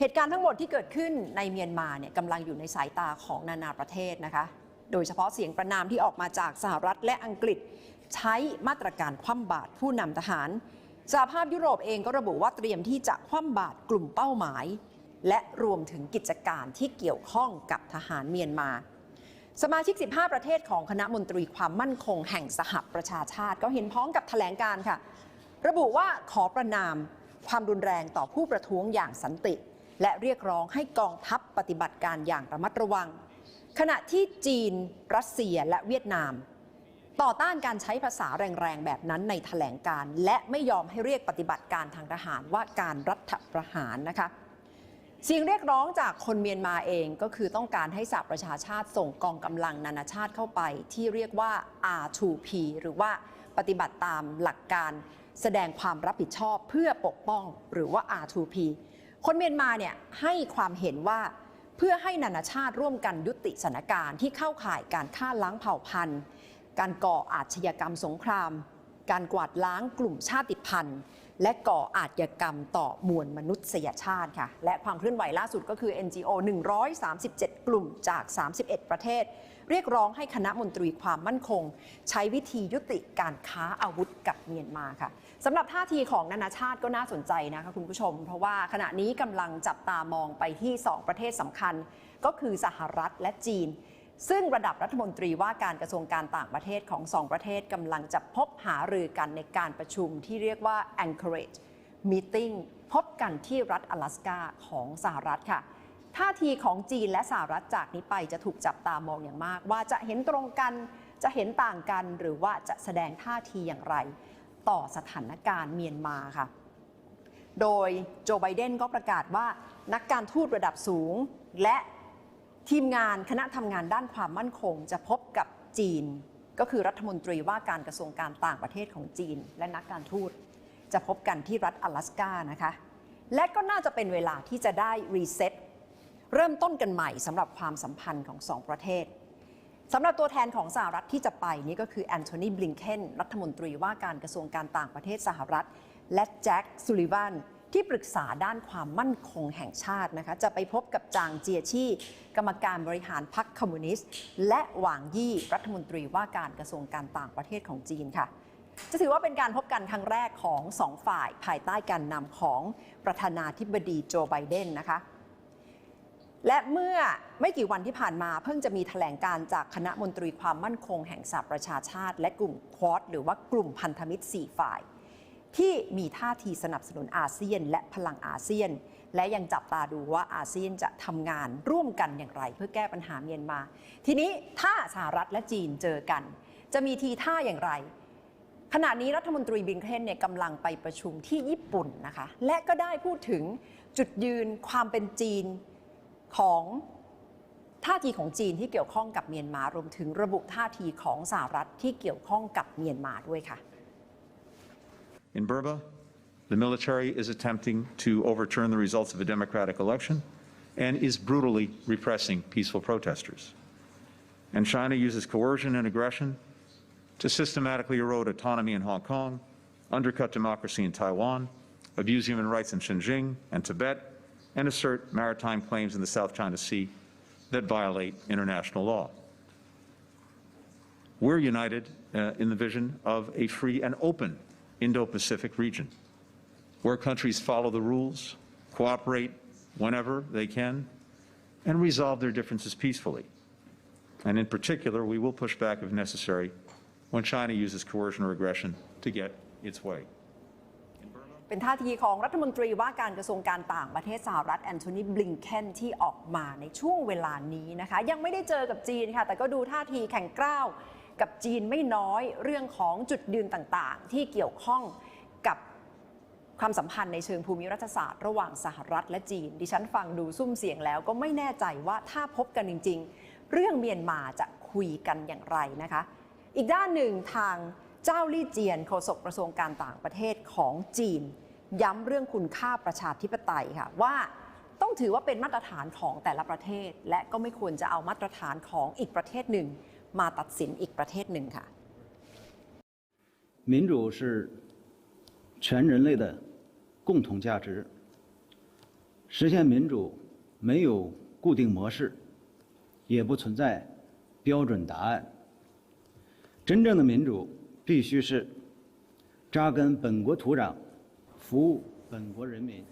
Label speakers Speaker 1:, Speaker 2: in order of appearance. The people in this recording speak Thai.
Speaker 1: เหตุการณ์ทั้งหมดที่เกิดขึ้นในเมียนมาเนี่ยกำลังอยู่ในสายตาของนานาประเทศนะคะ โดยเฉพาะเสียงประนามที่ออกมาจากสหรัฐและอังกฤษ ใช้มาตรการคว่ำบาตรผู้นำทหารสหภาพยุโรปเองก็ระบุว่าเตรียมที่จะคว่ำบาตรกลุ่มเป้าหมาย และรวมถึงกิจการที่เกี่ยวข้องกับทหารเมียนมา สมาชิก 15 ประเทศของคณะมนตรีความมั่นคงแห่งสหประชาชาติ ก็เห็นพ้องกับแถลงการค่ะ ระบุว่าขอประนามความรุนแรงต่อผู้ประท้วงอย่างสันติ และเรียกร้องให้กองทัพปฏิบัติการอย่างระมัดระวัง ขณะที่จีน รัสเซียและเวียดนาม ต่อต้านการใช้ภาษาแรงๆ แบบนั้นในแถลงการ และไม่ยอมให้เรียกปฏิบัติการทางทหารว่าการรัฐประหารนะคะเสียงเรียกร้องจากคนเมียนมาเองก็คือต้องการให้สหประชาชาติส่งกองกำลังนานาชาติเข้าไป ที่เรียกว่า R2P หรือว่าปฏิบัติตามหลักการแสดงความรับผิดชอบเพื่อปกป้องหรือว่า R2P คนเมียนมาเนี่ยให้ความเห็นว่าเพื่อให้นานาชาติร่วมกันยุติสถานการณ์ที่เข้าข่ายการฆ่าล้างเผ่าพันธุ์ การก่ออาชญากรรมสงคราม การกวาดล้างกลุ่มชาติพันธุ์ และก่ออาชญากรรมต่อมวลมนุษยชาติค่ะ และความเคลื่อนไหวล่าสุดก็คือ NGO 137 กลุ่มจาก 31 ประเทศ เรียกร้องให้คณะมนตรีความมั่นคง ใช้วิธียุติการค้าอาวุธกับเมียนมาค่ะสำหรับท่าทีของนานาชาติก็น่าสนใจนะคะคุณผู้ชม เพราะว่าขณะนี้กำลังจับตามองไปที่ 2 ประเทศสำคัญ ก็คือสหรัฐและจีน ซึ่งระดับรัฐมนตรีว่าการกระทรวงการต่างประเทศของสองประเทศกำลังจะพบหารือกันในการประชุมที่เรียกว่า Anchorage Meeting พบกันที่รัฐ阿拉斯กาของสหรัฐค่ะ ท่าทีของจีนและสหรัฐจากนี้ไปจะถูกจับตามองอย่างมาก ว่าจะเห็นตรงกัน จะเห็นต่างกัน หรือว่าจะแสดงท่าทีอย่างไร ต่อสถานการณ์เมียนมาค่ะ โดยโจไบเดนก็ประกาศว่านักการทูตระดับสูง และ ทีมงานคณะทำงานด้านความมั่นคง จะพบกับจีน ก็คือรัฐมนตรีว่าการกระทรวงการต่างประเทศของจีน และนักการทูต จะพบกันที่รัฐ阿拉斯กานะคะ และก็น่าจะเป็นเวลาที่จะได้รีเซ็ตเริ่มต้นกันใหม่สำหรับความสัมพันธ์ของสองประเทศ สำหรับตัวแทนของสหรัฐที่จะไปนี่ก็คือแอนโทนีบลิงเคนรัฐมนตรีว่าการกระทรวงการต่างประเทศสหรัฐ และแจ็คซูลิวัน ที่ปรึกษาด้านความมั่นคงแห่งชาตินะคะจะไปพบกับจางเจียชี่ กรรมการบริหารพรรคคอมมิวนิสต์ และหวางยี่รัฐมนตรีว่าการกระทรวงการต่างประเทศของจีนค่ะ จะถือว่าเป็นการพบกันครั้งแรกของสองฝ่ายภายใต้การนำของประธานาธิบดีโจไบเดนนะคะและเมื่อไม่กี่วันที่ผ่านมาเพิ่งจะมีแถลงการจากคณะมนตรีความมั่นคงแห่งสหประชาชาติ และกลุ่มควอดหรือว่ากลุ่มพันธมิตร 4 ฝ่าย ที่มีท่าทีสนับสนุนอาเซียน และพลังอาเซียน และยังจับตาดูว่าอาเซียนจะทำงานร่วมกันอย่างไร เพื่อแก้ปัญหาเมียนมา ทีนี้ถ้าสหรัฐและจีนเจอกัน จะมีทีท่าอย่างไร ขณะนี้รัฐมนตรีบิงเคนเนี่ยกำลังไปประชุมที่ญี่ปุ่นนะคะ และก็ได้พูดถึงจุดยืนความเป็นจีนของท่าทีของจีนที่เกี่ยวข้องกับเมียนมารวมถึงระบุท่าทีของสหรัฐที่เกี่ยวข้องกับเมียนมาด้วยค่ะ
Speaker 2: In Burma, the military is attempting to overturn the results of a democratic election and is brutally repressing peaceful protesters. And China uses coercion and aggression to systematically erode autonomy in Hong Kong, undercut democracy in Taiwan, abuse human rights in Xinjiang and Tibet, and assert maritime claims in the South China Sea that violate international law. We're united uh, in the vision of a free and open Indo-Pacific region where countries follow the rules, cooperate whenever they can, and resolve their differences peacefully. And in particular, we will push back if necessary when China uses coercion or aggression to get its way.
Speaker 1: เป็นท่าทีของรัฐมนตรีว่าการกระทรวงการต่างประเทศสหรัฐแอนโทนีบลิงเคนที่ออกมาในช่วงเวลานี้นะคะ ยังไม่ได้เจอกับจีนค่ะ แต่ก็ดูท่าทีแข็งกร้าว กับจีนไม่น้อยเรื่องของจุดยืนต่างๆ ที่เกี่ยวข้องกับความสัมพันธ์ในเชิงภูมิรัฐศาสตร์ระหว่างสหรัฐและจีน ดิฉันฟังดูซุ้มเสียงแล้วก็ไม่แน่ใจว่าถ้าพบกันจริง ๆ เรื่องเมียนมาจะคุยกันอย่างไรนะคะ อีกด้านหนึ่งทางเจ้าลี่เจียนโฆษกกระทรวงการต่างประเทศของจีน ย้ำเรื่องคุณค่าประชาธิปไตยค่ะว่าต้องถือว่าเป็นมาตรฐานของแต่ละประเทศ และก็ไม่ควรจะเอามาตรฐานของอีกประเทศหนึ่ง มาตัดสินอีกประเทศหนึ่งค่ะ
Speaker 3: 民主是全人类的共同价值， 实现民主没有固定模式，也不存在标准答案。真正的民主必须是扎根本国土壤，服务本国人民。